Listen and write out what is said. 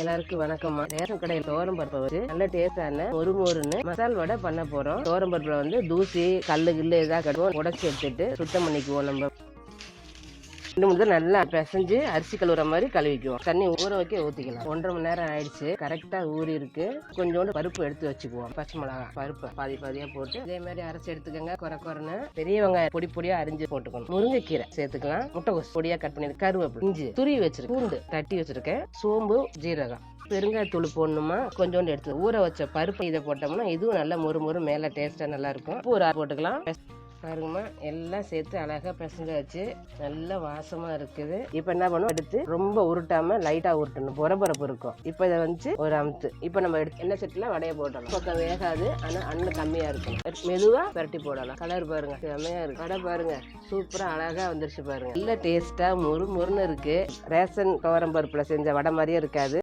எல்லாருக்கும் வணக்கம்மா. ரேஷன் கடையில் தோரம் பருப்பை வச்சு நல்ல டேஸ்டான ஒரு மொறுன்னு மசால் வடை பண்ண போறோம். தோரம் பருப்புல வந்து தூசி கல்லு கில்லு ஏதாவது கட்டுவோம் உடச்சி எடுத்துட்டு சுத்தம் பண்ணிக்குவோம் நம்ம. ரெண்டு மூணு நல்லா பிசைஞ்சு அரிசி கழுவுற மாதிரி கழுவிக்குவோம். தண்ணி ஊற வைக்க ஊற்றிக்கலாம் ஒன்றரை மணி நேரம் ஆயிடுச்சு. கரெக்டாக ஊறி இருக்கு. கொஞ்சோண்டு பருப்பு எடுத்து வச்சுக்குவோம். பச்சை மிளகா பருப்பு பாதி பாதியாக போட்டு இதே மாதிரி அரைச்சி எடுத்துக்கோங்க. குறை குறைன்னு பெரிய வெங்காயம் பொடி பொடியாக அரிஞ்சு போட்டுக்கணும். முருங்கைக்கீரை சேர்த்துக்கலாம். முட்டைகோஸ் பொடியாக கட் பண்ணி கருவேப்பிலை இஞ்சி துருவி வச்சிருக்கேன். பூண்டு தட்டி வச்சிருக்கேன். சோம்பு ஜீரகம். பெருங்காயத்தூள் போடணுமா? கொஞ்சோண்டு எடுத்து ஊற வச்ச பருப்பு இதை போட்டோம்னா இதுவும் நல்லா மொறு மொறு மேலே டேஸ்ட்டாக நல்லா இருக்கும். உப்பு போட்டுக்கலாம். பாருங்கம்மா எல்லாம் சேர்த்து அழகா பிசைஞ்சாச்சு. நல்ல வாசமா இருக்குது. இப்போ என்ன பண்ணுவோம்? எடுத்து ரொம்ப உருட்டாம லைட்டா உருட்டணும். பொறபரப்பு இருக்கும். இப்போ இதை வந்து ஒரு அமுத்து. இப்போ நம்ம எடுத்து எண்ணெய் சட்டில வடைய போட்டலாம் பக்கம் வேகாது. ஆனா அண்ணன் கம்மியா இருக்கும் மெதுவா பரட்டி போடலாம். கலர் பாருங்க. செம்மையா இருக்கு. வடை பாருங்க. சூப்பரா அழகா வந்துருச்சு பாருங்க. நல்ல டேஸ்டா முறு முறுன்னு இருக்கு. ரேஷன் துவரம் பருப்புல செஞ்ச வடை மாதிரியே இருக்காது.